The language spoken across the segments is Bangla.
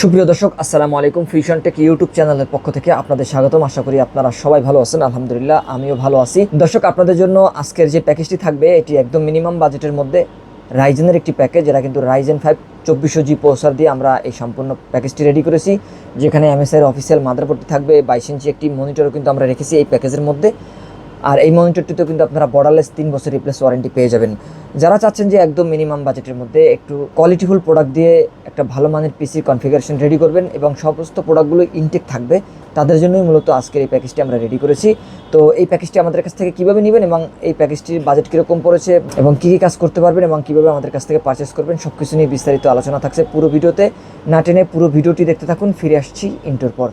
সুপ্রিয় দর্শক, আসসালামু আলাইকুম ফিউশন টেক ইউটিউব চ্যানেলের পক্ষ থেকে আপনাদের স্বাগতম। আশা করি আপনারা সবাই ভালো আছেন। আলহামদুলিল্লাহ, আমিও ভালো আছি। দর্শক, আপনাদের জন্য আজকের যে প্যাকেজটি থাকবে, এটি একদম মিনিমাম বাজেটের মধ্যে রাইজেনের একটি প্যাকেজ যেটা কিন্তু রাইজেন ফাইভ চব্বিশশো জি প্রসার দিয়ে আমরা এই সম্পূর্ণ প্যাকেজটি রেডি করেছি, যেখানে এমএসআই এর অফিসিয়াল মাদারবোর্ডটি থাকবে। বাইশ ইঞ্চি একটি মনিটরও কিন্তু আমরা রেখেছি এই প্যাকেজের মধ্যে। আর এই মনিটরটিতেও কিন্তু আপনারা বর্ডারলেস তিন বছর রিপ্লেস ওয়ারেন্টি পেয়ে যাবেন। যারা চাচ্ছেন যে একদম মিনিমাম বাজেটের মধ্যে একটু কোয়ালিটিফুল প্রোডাক্ট দিয়ে একটা ভালো মানের পিসি কনফিগারেশন রেডি করবেন এবং সমস্ত প্রোডাক্টগুলো ইনটেক থাকবে, তাদের জন্যই মূলত আজকের এই প্যাকেজটি আমরা রেডি করেছি। তো এই প্যাকেজটি আমাদের কাছ থেকে কীভাবে নেবেন এবং এই প্যাকেজটির বাজেট কীরকম পড়েছে এবং কী কী কাজ করতে পারবেন এবং কীভাবে আমাদের কাছ থেকে পারচেস করবেন সব কিছু নিয়ে বিস্তারিত আলোচনা থাকছে পুরো ভিডিওতে। না টেনে পুরো ভিডিওটি দেখতে থাকুন, ফিরে আসছি ইন্টোর পর।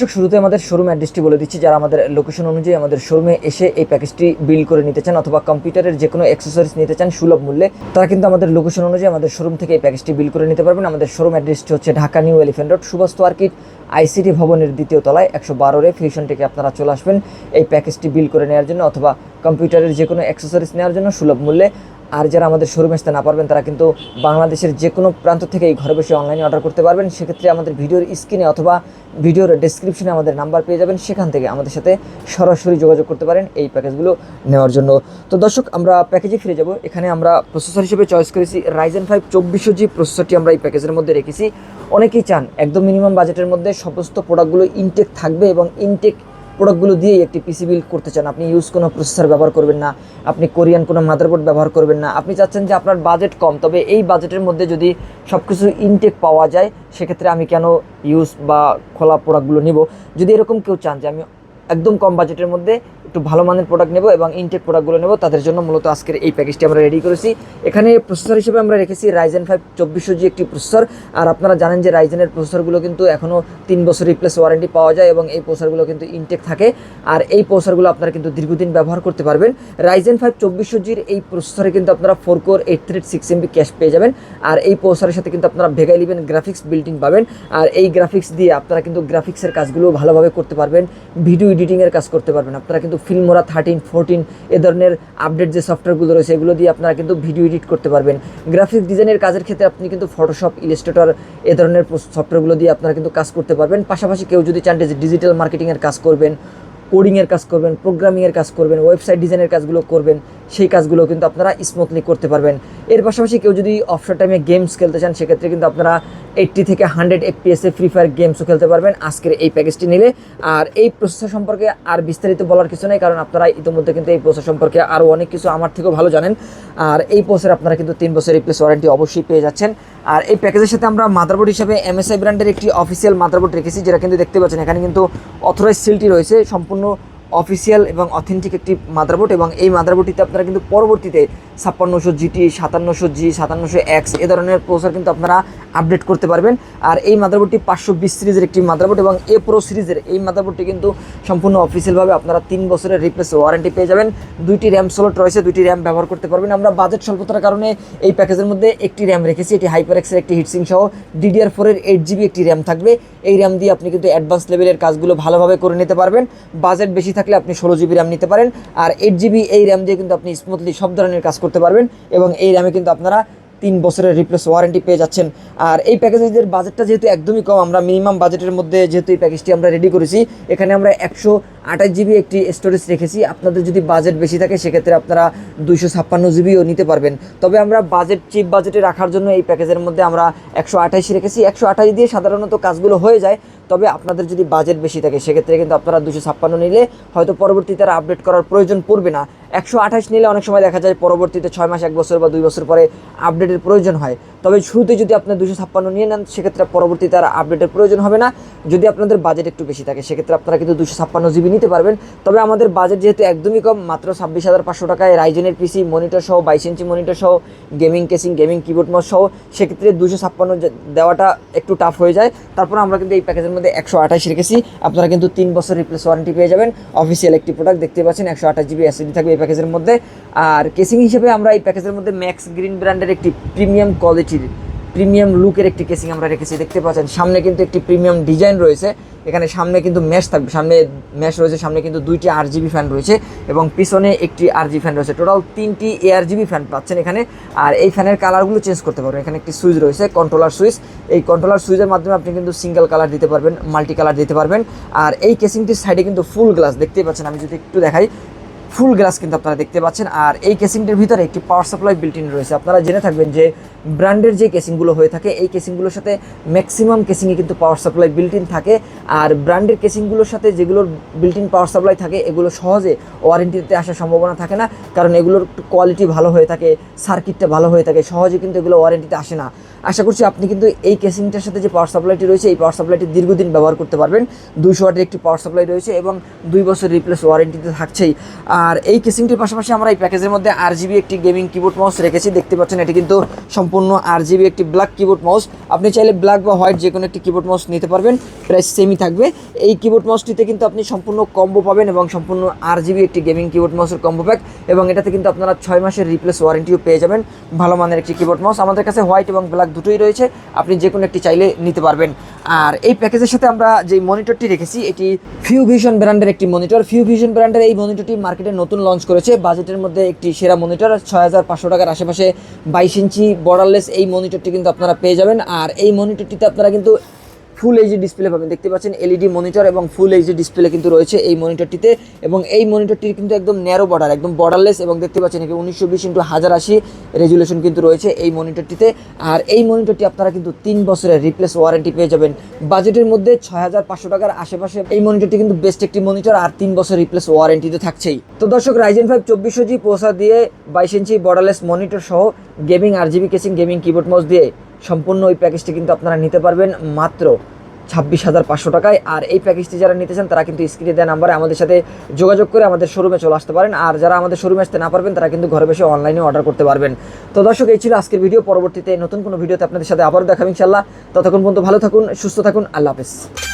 দর্শক, শুরুতে আমাদের শোরুম অ্যাড্রেসটি বলে দিচ্ছি, যারা আমাদের লোকেশন অনুযায়ী আমাদের শোরুমে এসে এই প্যাকেজটি বিল করে নিতে চান অথবা কম্পিউটারের যে কোনো অ্যাক্সেসরিজ নিতে চান সুলভ মূল্যে, তারা কিন্তু আমাদের লোকেশন অনুযায়ী আমাদের শোরুম থেকে এই প্যাকেজটি বিল করে নিতে পারবেন। আমাদের শোরুম অ্যাড্রেসটি হচ্ছে Dhaka New Elephant Road Subastu arcade ICT ভবনের দ্বিতীয় তলায় একশো বারোরে ফিউশন থেকে আপনারা চলে আসবেন। এই প্যাকেজটি বিল করে নেওয়ার জন্য অথবা কম্পিউটারের যে কোনো অ্যাক্সেসরিজ নেওয়ার জন্য সুলভ মূল্যে। আর যারা আমাদের শোরুমে আসতে না পারবেন, তারা কিন্তু বাংলাদেশের যে কোনো প্রান্ত থেকে এই ঘরে বসে অনলাইনে অর্ডার করতে পারবেন। সেক্ষেত্রে আমাদের ভিডিওর স্ক্রিনে অথবা ভিডিওর ডেসক্রিপশনে আমাদের নাম্বার পেয়ে যাবেন। সেখান থেকে আমাদের সাথে সরাসরি যোগাযোগ করতে পারেন এই প্যাকেজগুলো নেওয়ার জন্য। তো দর্শক, আমরা প্যাকেজে ফিরে যাব। এখানে আমরা প্রসেসর হিসেবে চয়েস করেছি রাইজেন ফাইভ চব্বিশশো জি প্রসেসরটি আমরা এই প্যাকেজের মধ্যে রেখেছি। অনেকেই চান একদম মিনিমাম বাজেটের মধ্যে সমস্ত প্রোডাক্টগুলো ইনটেক থাকবে এবং ইনটেক প্রোডাক্টগুলো দিয়েই একটি পিসি বিল্ড করতে চান। আপনি ইউজ কোনো প্রসেসর ব্যবহার করবেন না, আপনি কোরিয়ান কোনো মাদারবোর্ড ব্যবহার করবেন না। আপনি চাচ্ছেন যে আপনার বাজেট কম, তবে এই বাজেটের মধ্যে যদি সব কিছু ইনটেক পাওয়া যায়, সেক্ষেত্রে আমি কেন ইউজ বা খোলা প্রোডাক্টগুলো নিব? যদি এরকম কেউ চান যে আমি একদম কম বাজেটের মধ্যে একটু ভালো মানের প্রোডাক্ট নেব এবং ইনটেক প্রোডাক্টগুলো নেব। তাদের জন্য মূলত আজকের এই প্যাকেজটি আমরা রেডি করেছি। এখানে প্রসেসর হিসেবে আমরা রেখেছি রাইজেন ফাইভ চব্বিশশো জি একটি প্রসেসর আর আপনারা জানেন যে রাইজেনের প্রসেসরগুলো কিন্তু এখনও তিন বছর রিপ্লেস ওয়ারেন্টি পাওয়া যায় এবং এই প্রসেসরগুলো কিন্তু ইনটেক থাকে। আর এই প্রসেসরগুলো আপনারা কিন্তু দীর্ঘদিন ব্যবহার করতে পারবেন। রাইজেন ফাইভ চব্বিশশো জির এই প্রসেসরে কিন্তু আপনারা four core eight three six MB cache পেয়ে যাবেন। আর এই প্রসেসরের সাথে কিন্তু আপনারা ভেগা ইলেভেন গ্রাফিক্স বিল্ডিং পাবেন। আর এই গ্রাফিক্স দিয়ে আপনারা কিন্তু গ্রাফিক্সের কাজগুলো ভালোভাবে করতে পারবেন। ভিডিও এডিটিংয়ের কাজ করতে পারবেন। আপনারা কিন্তু ফিল্মোরা থার্টিন ফোরটিন এ ধরনের আপডেট যে সফটওয়্যারগুলো রয়েছে, এগুলো দিয়ে আপনারা কিন্তু ভিডিও এডিট করতে পারবেন। গ্রাফিক্স ডিজাইনের কাজের ক্ষেত্রে আপনি কিন্তু ফটোশপ ইলিস্ট্রেটর এ ধরনের সফটওয়্যারগুলো দিয়ে আপনারা কিন্তু কাজ করতে পারবেন। পাশাপাশি কেউ যদি চান ডিজিটাল মার্কেটিংয়ের কাজ করবেন কোডিংয়ের কাজ করবেন প্রোগ্রামিংয়ের কাজ করবেন ওয়েবসাইট ডিজাইনের কাজগুলো করবেন, সেই কাজগুলো কিন্তু আপনারা স্মুথলি করতে পারবেন। এর পাশাপাশি কেউ যদি অফশোর টাইমে গেমস খেলতে চান, সেক্ষেত্রে কিন্তু আপনারা এইট্টি থেকে হান্ড্রেড এফপিএসে ফ্রি ফায়ার গেমসও খেলতে পারবেন আজকের এই প্যাকেজটি নিলে। আর এই প্রসেসর সম্পর্কে আর বিস্তারিত বলার কিছু নেই, কারণ আপনারা ইতিমধ্যে কিন্তু এই প্রসেসর সম্পর্কে আরও অনেক কিছু আমার থেকেও ভালো জানেন। আর এই প্রসেসর আপনারা কিন্তু তিন বছর রিপ্লেস ওয়ারেন্টি অবশ্যই পেয়ে যাচ্ছেন। আর এই প্যাকেজের সাথে আমরা মাদারবোর্ড হিসেবে এমএসআই ব্র্যান্ডের একটি অফিসিয়াল মাদারবোর্ড রেখেছি, যেটা কিন্তু দেখতে পাচ্ছেন, এখানে কিন্তু অথরাইজ সিলটি রয়েছে, সম্পূর্ণ ngono অফিসিয়াল এবং অথেন্টিক একটি মাদারবোর্ড এবং এই মাদারবোর্ডটিতে আপনারা কিন্তু পরবর্তীতে ছাপ্পান্নশো জিটি সাতান্নশো জি সাতান্নশো এক্স এ ধরনের প্রসেসর কিন্তু আপনারা আপডেট করতে পারবেন। আর এই মাদারবোর্ডটি পাঁচশো বিশ সিরিজের একটি মাদারবোর্ড এবং এ প্রো সিরিজের এই মাদারবোর্ডটি কিন্তু সম্পূর্ণ অফিসিয়ালভাবে আপনারা তিন বছরের রিপ্লেস ওয়ারেন্টি পেয়ে যাবেন। দুইটি র্যাম স্লট রয়েছে দুইটি র্যাম ব্যবহার করতে পারবেন। আমরা বাজেট স্বল্পতার কারণে এই প্যাকেজের মধ্যে একটি র্যাম রেখেছি, এটি হাইপার এক্সের একটি হিটসিং সহ ডিডিআর ফোরের এইট জিবি একটি র্যাম থাকবে। এই র্যাম দিয়ে আপনি কিন্তু অ্যাডভান্স লেভেলের কাজগুলো ভালোভাবে করে নিতে পারবেন। বাজেট বেশি থাকলে আপনি ষোলো জিবি র্যাম নিতে পারেন, আর এইট জিবি এই র্যাম দিয়ে কিন্তু আপনি স্মুথলি সব ধরনের কাজ করতে পারবেন এবং এই র্যামে কিন্তু আপনারা তিন বছরের রিপ্লেস ওয়ারেন্টি পেয়ে যাচ্ছেন। আর এই প্যাকেজের বাজেটটা যেহেতু একদমই কম, আমরা মিনিমাম বাজেটের মধ্যে যেহেতু এই প্যাকেজটি আমরা রেডি করেছি, এখানে আমরা একশো আঠাশ জিবি একটি স্টোরেজ রেখেছি। আপনাদের যদি বাজেট বেশি থাকে, সেক্ষেত্রে আপনারা দুইশো ছাপ্পান্ন জিবিও নিতে পারবেন। তবে আমরা বাজেট চিপ বাজেটে রাখার জন্য এই প্যাকেজের মধ্যে আমরা একশো আঠাশ রেখেছি। একশো আঠাশ দিয়ে সাধারণত কাজগুলো হয়ে যায়। তবে আপনাদের যদি বাজেট বেশি থাকে, সেক্ষেত্রে কিন্তু আপনারা দুশো ছাপ্পান্ন নিলে হয়তো পরবর্তীতে আর আপডেট করার প্রয়োজন পড়বে না। একশো আঠাশ নিলে অনেক সময় দেখা যায় পরবর্তীতে ছয় মাস, এক বছর বা দুই বছর পরে আপডেটের প্রয়োজন হয়। তবে শুরুতে যদি আপনি দুশো ছাপ্পান্ন নিয়ে নেন, সেক্ষেত্রে পরবর্তীতে আর আপডেটের প্রয়োজন হবে না। যদি আপনাদের বাজেট একটু বেশি থাকে, সেক্ষেত্রে আপনারা কিন্তু দুশো ছাপ্পান্ন জিবি নিতে পারবেন। তবে আমাদের বাজেট যেহেতু একদমই কম, মাত্র ছাব্বিশ হাজার পাঁচশো টাকায় রাইজেনের পিসি মনিটর সহ, বাইশ ইঞ্চি মনিটর সহ gaming casing gaming keyboard mouse সহ, সেক্ষেত্রে দুশো ছাপ্পান্ন দেওয়াটা একটু টাফ হয়ে যায়। তারপর আমরা কিন্তু এই প্যাকেজের মধ্যে একশো আঠাশ রেখেছি। আপনারা কিন্তু তিন বছর রিপ্লেস ওয়ারেন্টি পেয়ে যাবেন। অফিসিয়াল একটি প্রোডাক্ট দেখতে পাচ্ছেন, একশো আঠাশ জিবি এসএসডি থাকবে এই প্যাকেজের মধ্যে। আর কেসিং হিসেবে আমরা এই প্যাকেজের মধ্যে ম্যাক্স গ্রিন ব্র্যান্ডের একটি প্রিমিয়াম কোয়ালিটির প্রিমিয়াম লুকের একটি কেসিং আমরা রেখেছি। দেখতে পাচ্ছেন, সামনে কিন্তু একটি প্রিমিয়াম ডিজাইন রয়েছে। এখানে সামনে কিন্তু ম্যাশ থাকবে। সামনে ম্যাশ রয়েছে, সামনে কিন্তু দুইটি আর জিবি ফ্যান রয়েছে এবং পিছনে একটি আর জি ফ্যান রয়েছে। টোটাল তিনটি এআর জিবি ফ্যান পাচ্ছেন এখানে। আর এই ফ্যানের কালারগুলো চেঞ্জ করতে পারবেন। এখানে একটি সুইচ রয়েছে কন্ট্রোলার সুইচ এই কন্ট্রোলার সুইচের মাধ্যমে আপনি কিন্তু সিঙ্গেল কালার দিতে পারবেন মাল্টি কালার দিতে পারবেন। আর এই কেসিংটির সাইডে কিন্তু ফুল গ্লাস দেখতেই পাচ্ছেন। আমি যদি একটু দেখাই ফুল গ্লাস কিন্তু আপনারা দেখতে পাচ্ছেন। আর এই কেসিংটির ভিতরে একটি পাওয়ার সাপ্লাই বিল্ট ইন রয়েছে। আপনারা জেনে থাকবেন যে ব্র্যান্ডের যে কেসিংগুলো হয়ে থাকে, এই কেসিংগুলোর সাথে ম্যাক্সিমাম কেসিংয়ে কিন্তু পাওয়ার সাপ্লাই বিল্ট ইন থাকে। আর ব্র্যান্ডের কেসিংগুলোর সাথে যেগুলোর বিল্ট ইন পাওয়ার সাপ্লাই থাকে, এগুলো সহজে ওয়ারেন্টিতে আসার সম্ভাবনা থাকে না। কারণ এগুলোর কোয়ালিটি ভালো হয়ে থাকে সার্কিটটা ভালো হয়ে থাকে, সহজে কিন্তু এগুলো ওয়ারেন্টিতে আসে না। আশা করছি আপনি কিন্তু এই কেসিংটার সাথে যে পাওয়ার সাপ্লাইটি রয়েছে, এই পাওয়ার সাপ্লাইটি দীর্ঘদিন ব্যবহার করতে পারবেন। দুইশো ওয়াটের একটি পাওয়ার সাপ্লাই রয়েছে এবং দুই বছর রিপ্লেস ওয়ারেন্টিতে থাকছেই। আর এই কেসিংটির পাশাপাশি আমরা এই প্যাকেজের মধ্যে আর জিবি একটি গেমিং কিবোর্ড মাউস রেখেছি। দেখতে পাচ্ছেন, এটি কিন্তু সম্পূর্ণ আর জিবি একটি ব্ল্যাক কিবোর্ড মাউস আপনি চাইলে ব্ল্যাক বা হোয়াইট যে কোনো একটি কিবোর্ড মাউস নিতে পারবেন। প্রাইস সেমই থাকবে। এই কিবোর্ড মাউসটিতে কিন্তু আপনি সম্পূর্ণ কম্বো পাবেন এবং সম্পূর্ণ আর জিবি একটি গেমিং কিবোর্ড মাউসের কম্বো প্যাক এবং এটাতে কিন্তু আপনারা ছয় মাসের রিপ্লেস ওয়ারেন্টিও পেয়ে যাবেন। ভালো মানের একটি কিবোর্ড মাউস আমাদের কাছে হোয়াইট এবং ব্ল্যাক দুটোই রয়েছে, আপনি যে কোনো একটি চাইলে নিতে পারবেন। আর এই প্যাকেজের সাথে আমরা যে মনিটরটি রেখেছি, এটি ফিউ ভিশন ব্র্যান্ডের একটি মনিটর। ফিউ ভিশন ব্র্যান্ডের এই মনিটরটি মার্কেটে নতুন লঞ্চ করেছে। বাজেটের মধ্যে একটি সেরা মনিটর ছয় হাজার পাঁচশো টাকার আশেপাশে বাইশ ইঞ্চি বর্ডারলেস এই মনিটরটি কিন্তু আপনারা পেয়ে যাবেন। আর এই মনিটরটিতে আপনারা কিন্তু ফুল এইচডি ডিসপ্লে পাবেন। দেখতে পাচ্ছেন এলইডি মনিটর এবং ফুল এইচডি ডিসপ্লে কিন্তু রয়েছে এই মনিটরটিতে এবং এই মনিটরটির কিন্তু একদম ন্যারো বর্ডার একদম বর্ডারলেস এবং দেখতে পাচ্ছেন এখানে উনিশশো বিশ ইন্টু হাজার আশি রেজুলেশন কিন্তু রয়েছে এই মনিটরটিতে আর এই মনিটরটি আপনারা কিন্তু তিন বছরের রিপ্লেস ওয়ারেন্টি পেয়ে যাবেন। বাজেটের মধ্যে ছয় হাজার পাঁচশো টাকার আশেপাশে এই মনিটরটি কিন্তু বেস্ট একটি মনিটর আর তিন বছর রিপ্লেস ওয়ারেন্টিতে থাকছেই। তো দর্শক রাইজেন ফাইভ চব্বিশশো জি পোসা দিয়ে বাইশ ইঞ্চি বর্ডারলেস মনিটর সহ gaming R GB casing gaming keyboard mouse দিয়ে সম্পূর্ণ ওই প্যাকেজটি কিন্তু আপনারা নিতে পারবেন। মাত্র ছাব্বিশ হাজার পাঁচশো টাকায়। আর এই প্যাকেজটি যারা নিতে চান তারা কিন্তু স্ক্রিনে দেওয়া নাম্বারে আমাদের সাথে যোগাযোগ করে আমাদের শোরুমে চলে আসতে পারেন। আর যারা আমাদের শোরুমে আসতে না পারবেন, তারা কিন্তু ঘরে বসে অনলাইনে অর্ডার করতে পারবেন। তো দর্শক, এই ছিল আজকের ভিডিও পরবর্তীতে নতুন কোনো ভিডিওতে আপনাদের সাথে আবারও দেখাবেন ইনশাল্লাহ ততক্ষণ পর্যন্ত ভালো থাকুন, সুস্থ থাকুন। আল্লাহ হাফেজ।